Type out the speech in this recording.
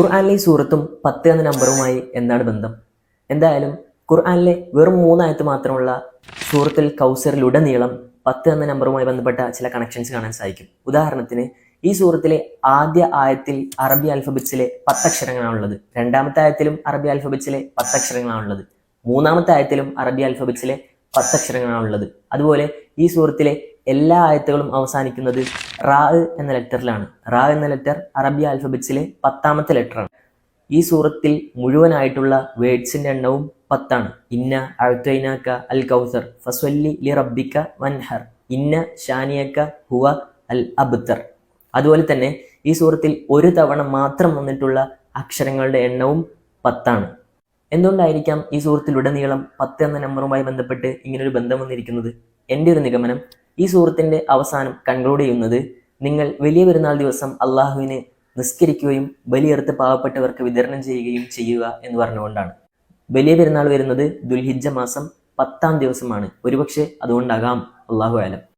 ഖുർആാനിലെ സൂറത്തും പത്ത് എന്ന നമ്പറുമായി എന്താണ് ബന്ധം? എന്തായാലും ഖുർആാനിലെ വെറും മൂന്നായത്ത് മാത്രമുള്ള സൂറത്തിൽ കൗസറിലുടനീളം പത്ത് എന്ന നമ്പറുമായി ബന്ധപ്പെട്ട ചില കണക്ഷൻസ് കാണാൻ സാധിക്കും. ഉദാഹരണത്തിന് ഈ സൂറത്തിലെ ആദ്യ ആയത്തിൽ അറബി ആൽഫബറ്റ്സിലെ പത്തക്ഷരങ്ങളാണുള്ളത് രണ്ടാമത്തെ ആയത്തിലും അറബി ആൽഫബറ്റ്സിലെ പത്തക്ഷരങ്ങളാണുള്ളത് മൂന്നാമത്തെ ആയത്തിലും അറബി ആൽഫബറ്റ്സിലെ പത്തക്ഷരങ്ങളാണുള്ളത് അതുപോലെ ഈ സൂറത്തിലെ എല്ലാ ആയത്തുകളും അവസാനിക്കുന്നത് റാ എന്ന ലെറ്ററിലാണ്. റാ എന്ന ലെറ്റർ അറബി ആൽഫബറ്റ്സിലെ പത്താമത്തെ ലെറ്ററാണ്. ഈ സൂറത്തിൽ മുഴുവനായിട്ടുള്ള വേർഡ്സിന്റെ എണ്ണവും പത്താണ്. ഇന്ന അഴുത്തൈനാക്ക അൽ കൗസർ ഫസ്വല്ലി ലി റബ്ബിക്ക വൻഹർ ഇന്ന ഷാനിയക്ക ഹുവ അൽ അബ്തർ. അതുപോലെ തന്നെ ഈ സൂറത്തിൽ ഒരു തവണ മാത്രം വന്നിട്ടുള്ള അക്ഷരങ്ങളുടെ എണ്ണവും പത്താണ്. എന്തുകൊണ്ടായിരിക്കാം ഈ സുഹൃത്തിലുടനീളം പത്ത് എന്ന നമ്പറുമായി ബന്ധപ്പെട്ട് ഇങ്ങനൊരു ബന്ധം വന്നിരിക്കുന്നത്? എന്റെ ഒരു നിഗമനം ഈ സൂറത്തിന്റെ അവസാനം കൺക്ലൂഡ് ചെയ്യുന്നത് നിങ്ങൾ വലിയ പെരുന്നാൾ ദിവസം അള്ളാഹുവിനെ നിസ്കരിക്കുകയും ബലിയെടുത്ത് പാവപ്പെട്ടവർക്ക് വിതരണം ചെയ്യുകയും ചെയ്യുക എന്ന് പറഞ്ഞുകൊണ്ടാണ്. വലിയ പെരുന്നാൾ വരുന്നത് ദുൽഹിജ മാസം പത്താം ദിവസമാണ്. ഒരുപക്ഷെ അതുകൊണ്ടാകാം. അള്ളാഹു ആലം